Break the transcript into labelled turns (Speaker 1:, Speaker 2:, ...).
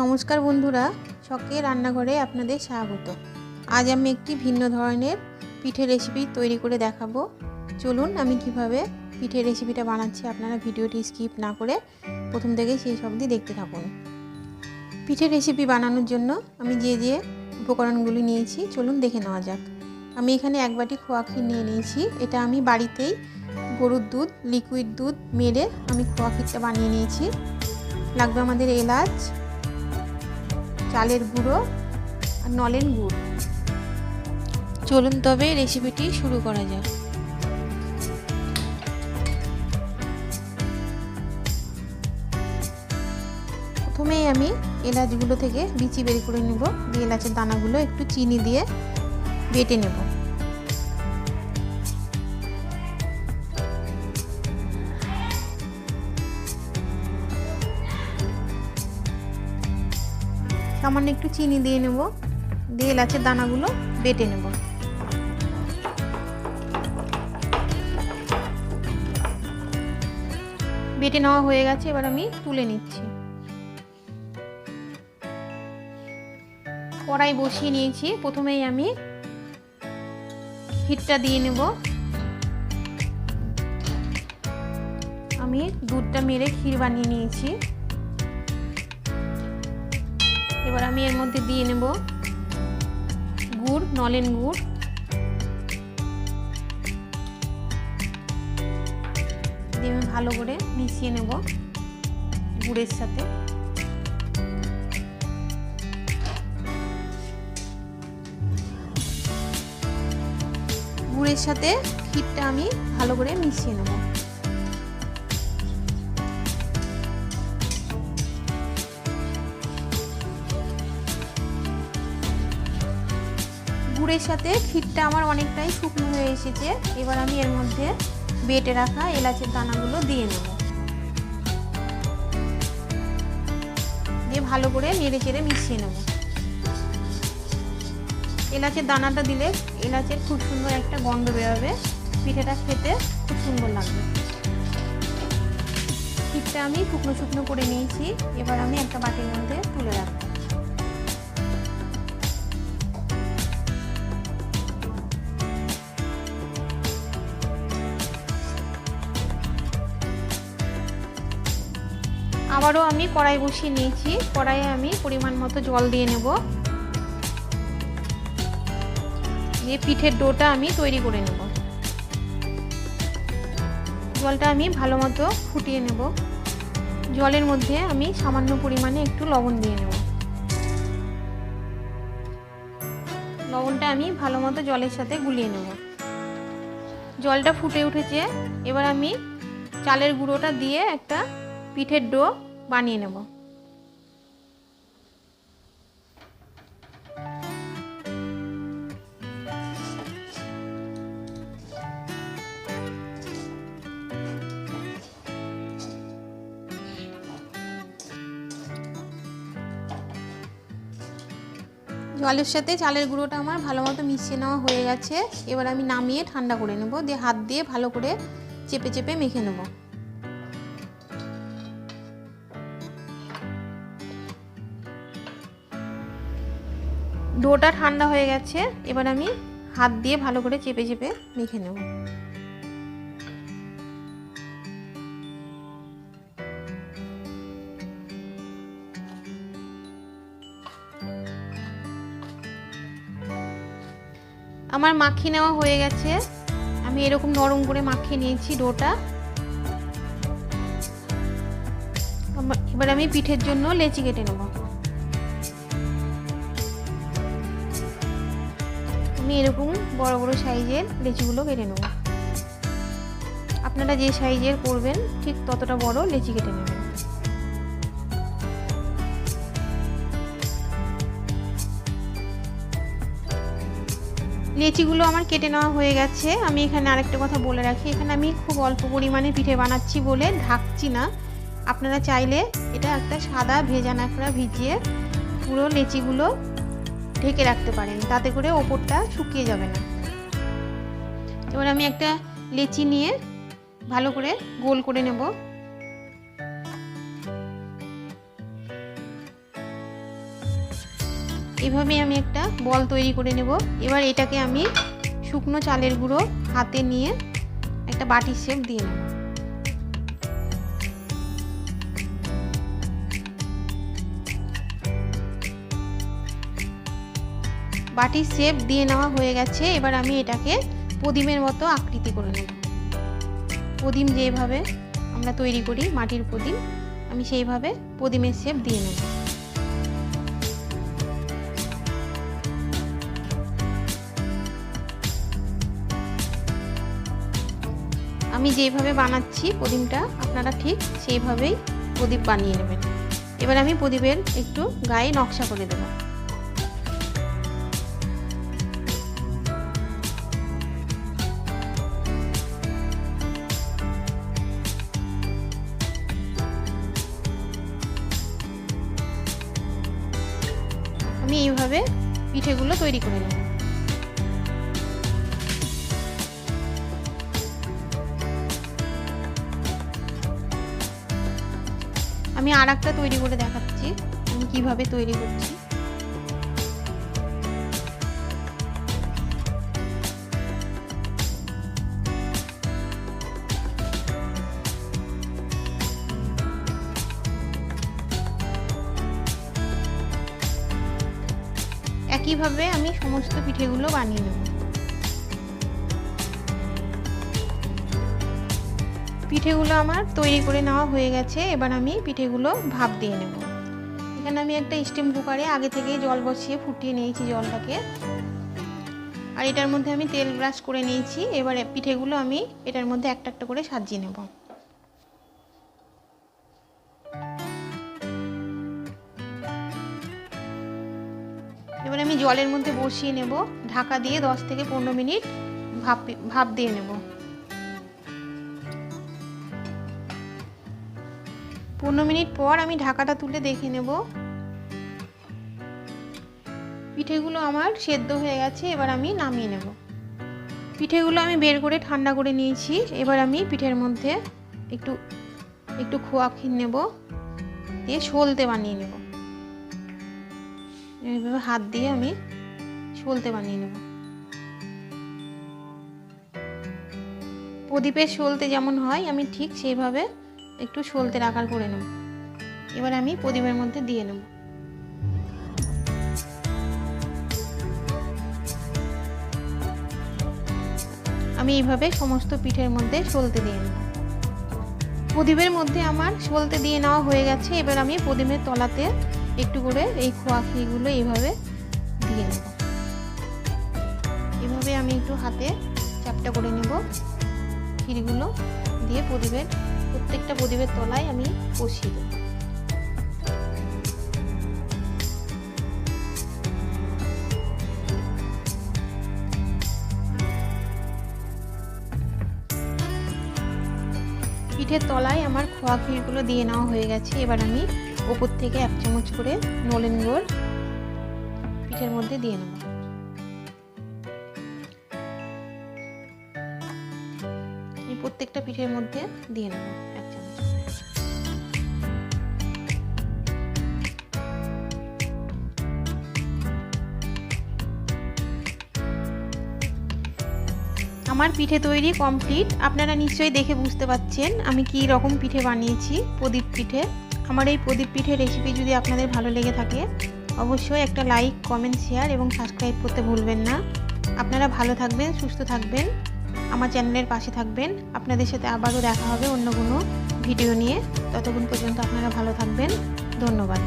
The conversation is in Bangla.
Speaker 1: নমস্কার বন্ধুরা, শখে রান্নাঘরে আপনাদের স্বাগত। আজ আমি একটি ভিন্ন ধরনের পিঠে রেসিপি তৈরি করে দেখাবো। চলুন আমি কীভাবে পিঠে রেসিপিটা বানাচ্ছি আপনারা ভিডিওটি স্কিপ না করে প্রথম থেকে শেষ অবধি দেখতে থাকুন। পিঠে রেসিপি বানানোর জন্য আমি যে যে উপকরণগুলি নিয়েছি, চলুন দেখে নেওয়া যাক। আমি এখানে এক বাটি খোয়া ক্ষীর নিয়ে নিয়েছি। এটা আমি বাড়িতেই গরুর দুধ লিকুইড দুধ মেরে আমি খোয়া ক্ষীরটা বানিয়ে নিয়েছি। লাগবে আমাদের এলাচ চালের গুঁড়ো আর নলেন গুড়। চলুন তবে রেসিপিটি শুরু করা যাক। প্রথমেই আমি এলাচগুলো থেকে বিচি বের করে নেব। দিয়ে এলাচের দানাগুলো একটু চিনি দিয়ে বেটে নেব। সামান্য একটু চিনি দিয়ে নেব। দিয়ে এলাচের দানাগুলো বেটে নেব। বেটে নেওয়া হয়ে গেছে, এবার আমি তুলে নিচ্ছি। কড়াই বসিয়ে নিয়েছি। প্রথমেই আমি হিটটা দিয়ে নেব। আমি দুধটা মেরে ক্ষীর বানিয়ে নিয়েছি। এবার আমি এর মধ্যে দিয়ে নেব গুড়, নলেন গুড়। দিয়ে আমি ভালো করে মিশিয়ে নেব গুড়ের সাথে। গুড়ের সাথে ক্ষীরটা আমি ভালো করে মিশিয়ে নেব। গুড়ের সাথে ক্ষীরটা আমার অনেকটাই শুকনো হয়ে এসেছে। এবার আমি এর মধ্যে বেটে রাখা এলাচের দানাগুলো দিয়ে নেব। দিয়ে ভালো করে নেড়ে চেড়ে মিশিয়ে নেব। এলাচের দানাটা দিলে এলাচের খুব সুন্দর একটা গন্ধ বেরোবে। পিঠেটা খেতে খুব সুন্দর লাগবে। ক্ষীরটা আমি শুকনো শুকনো করে নিয়েছি। এবার আমি একটা বাটির মধ্যে তুলে রাখব। আবারও আমি কড়াই বসিয়ে নিয়েছি। কড়াইয়ে আমি পরিমাণ মতো জল দিয়ে নেব। দিয়ে পিঠের ডোটা আমি তৈরি করে নেব। জলটা আমি ভালো মতো ফুটিয়ে নেব। জলের মধ্যে আমি সামান্য পরিমাণে একটু লবণ দিয়ে নেব। লবণটা আমি ভালো মতো জলের সাথে গুলিয়ে নেব। জলটা ফুটে উঠেছে। এবার আমি চালের গুঁড়োটা দিয়ে একটা পিঠের ডো বানিয়ে নেব। জলের সাথে চালের গুঁড়োটা আমার ভালো মতো মিশিয়ে নেওয়া হয়ে গেছে। এবার আমি নামিয়ে ঠান্ডা করে নেব, দিয়ে হাত দিয়ে ভালো করে চেপে চেপে মেখে নেব। ডোটা ঠান্ডা হয়ে গেছে, এবার আমি হাত দিয়ে ভালো করে চেপে চেপে মেখে নেব। আমার মাখিয়ে নেওয়া হয়ে গেছে। আমি এরকম নরম করে মাখিয়ে নিয়েছি ডোটা। এবার আমি পিঠের জন্য লেচি কেটে নেব। আমি এরকম বড় বড় সাইজের লেচিগুলো কেটে নেব। আপনারা যে সাইজের করবেন ঠিক ততটা বড় লেচি কেটে নেবেন। লেচিগুলো আমার কেটে নেওয়া হয়ে গেছে। আমি এখানে আরেকটা কথা বলে রাখি। এখানে আমি খুব অল্প পরিমাণে পিঠে বানাচ্ছি বলে ঢাকছি না। আপনারা চাইলে এটা একটা সাদা ভেজা ন্যাকড়া ভিজিয়ে পুরো লেচিগুলো ঢেকে রাখতে পারেন, তাতে করে ওপরটা শুকিয়ে যাবে না। এবার আমি একটা লেচি নিয়ে ভালো করে গোল করে নেব। এভাবে আমি একটা বল তৈরি করে নেব। এবার এটাকে আমি শুকনো চালের গুঁড়ো হাতে নিয়ে একটা বাটির শেপ দিয়ে নেব। বাটির শেপ দিয়ে নেওয়া হয়ে গেছে, এবার আমি এটাকে প্রদীমের মতো আকৃতি করে নেব। প্রদীম যেভাবে আমরা তৈরি করি, মাটির প্রদীপ আমি সেইভাবে প্রদীমের শেপ দিয়ে নেব। আমি যেভাবে বানাচ্ছি প্রদীপটা আপনারা ঠিক সেইভাবেই প্রদীপ বানিয়ে নেবেন। এবার আমি প্রদীপের একটু গায়ে নকশা করে দেবো। আমি এইভাবে পিঠেগুলো তৈরি করে নেব আমি আর তৈরি করে দেখাচ্ছি, আমি কীভাবে তৈরি করছি। একইভাবে আমি সমস্ত পিঠেগুলো বানিয়ে নেব? পিঠেগুলো আমার তৈরি করে নেওয়া হয়ে গেছে, এবার আমি পিঠেগুলো ভাপ দিয়ে নেব। এখানে আমি একটা স্টিম কুকারে আগে থেকেই জল বসিয়ে ফুটিয়ে নিয়েছি জলটাকে। আর এটার মধ্যে আমি তেল ব্রাশ করে নিয়েছি, এবারে পিঠেগুলো আমি এটার মধ্যে একটা একটা করে সাজিয়ে নেব। জলের মধ্যে বসিয়ে নেব। ঢাকা দিয়ে 10 থেকে পনেরো মিনিট ভাপ ভাপ দিয়ে নেব। পনেরো মিনিট পর আমি ঢাকাটা তুলে দেখে নেব। পিঠেগুলো আমার সেদ্ধ হয়ে গেছে, এবার আমি নামিয়ে নেব। পিঠেগুলো আমি বের করে ঠান্ডা করে নিয়েছি, এবার আমি পিঠের মধ্যে একটু একটু খোয়া নেব। দিয়ে সলতে বানিয়ে নেব। এইভাবে হাত দিয়ে আমি সলতে বানিয়ে নেব। প্রদীপের সলতে যেমন হয়, আমি ঠিক সেইভাবে একটু সলতের আকার করে নেব। এবার আমি প্রদীপের মধ্যে দিয়ে নেব। আমি এইভাবে সমস্ত পিঠের মধ্যে সলতে দিয়ে নেব। প্রদীপের মধ্যে আমার সলতে দিয়ে নেওয়া হয়ে গেছে। এবার আমি প্রদীপের তলাতে একটু করে এই খোয়া ক্ষীরগুলো এইভাবে দিয়ে নেব। এভাবে আমি একটু হাতে চাপটা করে নেব। ক্ষীরগুলো দিয়ে প্রদীপের, প্রত্যেকটা প্রদীপের তলায় আমি বসিয়ে দেব। পিঠের তলায় আমার খোয়া ক্ষীরগুলো দিয়ে নেওয়া হয়ে গেছে। এবার আমি ওপর থেকে এক চামচ করে নলেন গুড় পিঠের মধ্যে দিয়ে নেব। প্রত্যেকটা পিঠের মধ্যে দিয়ে নেব আমার পিঠে তৈরি কমপ্লিট। আপনারা নিশ্চয়ই দেখে বুঝতে পাচ্ছেন আমি কি রকম পিঠে বানিয়েছি প্রদীপ পিঠে। আমার এই প্রদীপ পিঠের রেসিপি যদি আপনাদের ভালো লেগে থাকে, অবশ্যই একটা লাইক কমেন্ট শেয়ার এবং সাবস্ক্রাইব করতে ভুলবেন না। আপনারা ভালো থাকবেন, সুস্থ থাকবেন, আমার চ্যানেলের পাশে থাকবেন। আপনাদের সাথে আবারও দেখা হবে অন্য কোনো ভিডিও নিয়ে। ততক্ষণ পর্যন্ত আপনারা ভালো থাকবেন। ধন্যবাদ।